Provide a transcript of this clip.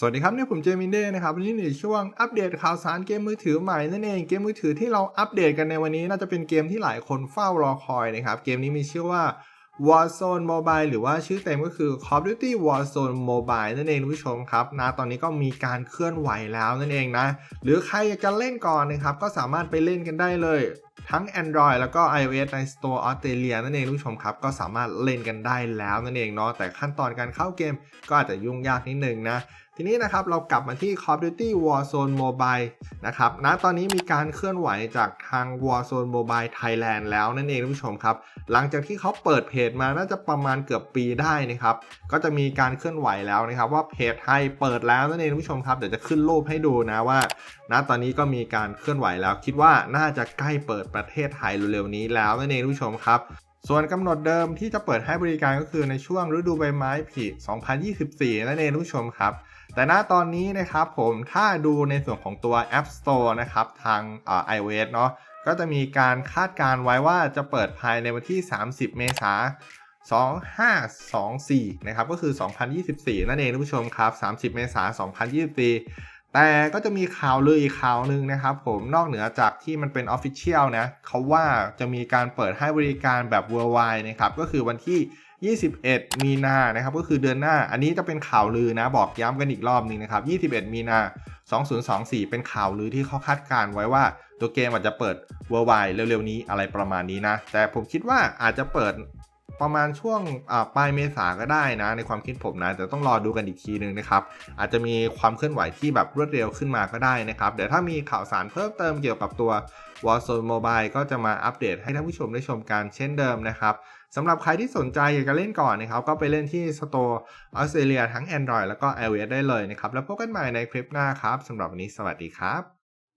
สวัสดีครับนี่ผมเจมินเด้นะครับวันนี้ในช่วงอัปเดตข่าวสารเกมมือถือใหม่นั่นเองเกมมือถือที่เราอัปเดตกันในวันนี้น่าจะเป็นเกมที่หลายคนเฝ้ารอคอยนะครับเกมนี้มีชื่อว่า Warzone Mobile หรือว่าชื่อเต็มก็คือ Call of Duty Warzone Mobile นั่นเองคุณผู้ชมครับนะตอนนี้ก็มีการเคลื่อนไหวแล้วนั่นเองนะ หรือใครอยากจะเล่นก่อนนะครับก็สามารถไปเล่นกันได้เลยทั้ง Android แล้วก็ iOS ใน Store ออสเตรเลียนั่นเองคุณผู้ชมครับ ก็สามารถเล่นกันได้แล้วนั่นเองเนาะแต่ขั้นตอนการเข้าเกมก็อาจจะยุ่งยากนิดนึงนะ ทีนี้นะครับเรากลับมาที่ Call of Duty Warzone Mobile นะครับณตอนนี้มีการเคลื่อนไหวจากทาง Warzone Mobile Thailand แล้วนั่นเองคุณผู้ชมครับ หลังจากที่เขาเปิดเพจมาน่าจะประมาณเกือบปีได้นะครับ ก็จะมีการเคลื่อนไหวแล้วนะครับว่าเพจไทยเปิดแล้วนั่นเองคุณผู้ชมครับ เดี๋ยวจะขึ้นรูปให้ดูนะว่าณตอนนี้ก็มีการเคลื่อนไหวแล้ว คิดว่าน่าจะใกล้เปิดประเทศไทยเร็วๆนี้แล้วนั่นเองคุณผู้ชมครับส่วนกำหนดเดิมที่จะเปิดให้บริการก็คือในช่วงฤดูใบไม้ผลิ2024 นั่นเองคุณผู้ชมครับ แต่ณตอนนี้นะครับผมถ้าดูในส่วนของตัว App Store นะครับทาง iOS เนาะก็จะมีการคาดการไว้ว่าจะเปิดภายในวันที่ 30 เมษายน2524 นะครับ ก็คือ 2024 นั่นเองทุกผู้ชมครับ 30 เมษายน2024 แต่ก็จะมีข่าวลืออีกข่าวหนึ่งนะครับผมนอกเหนือจากที่มันเป็น Official นะเขาว่าจะมีการเปิดให้บริการแบบ worldwide นะครับก็คือวันที่ 21 มีนานะครับก็คือเดือนหน้า อันนี้จะเป็นข่าวลือนะบอกย้ำกันอีกรอบหนึงนะครับ 21 มีนา 2024 เป็นข่าวลือที่เขาคาดการณ์ไว้ว่าตัวเกมอาจจะเปิด worldwide เร็วๆนี้อะไรประมาณนี้นะ แต่ผมคิดว่าอาจจะเปิด ประมาณช่วงปลายเมษาก็ได้นะ ในความคิดผมนะแต่ต้องรอดูกันอีกทีหนึ่งนะครับ อาจจะมีความเคลื่อนไหวที่แบบรวดเร็วขึ้นมาก็ได้นะครับ เดี๋ยวถ้ามีข่าวสารเพิ่มเติมเกี่ยวกับตัว Warzone Mobile ก็จะมาอัปเดตให้ท่านผู้ชมได้ชมกันเช่นเดิมนะครับสำหรับใครที่สนใจอยากจะเล่นก่อนนะครับ ก็ไปเล่นที่ Store ออสเตรเลียทั้ง Android แล้วก็ iOS ได้เลยนะครับ แล้วพบกันใหม่ในคลิปหน้าครับสำหรับวันนี้สวัสดีครับ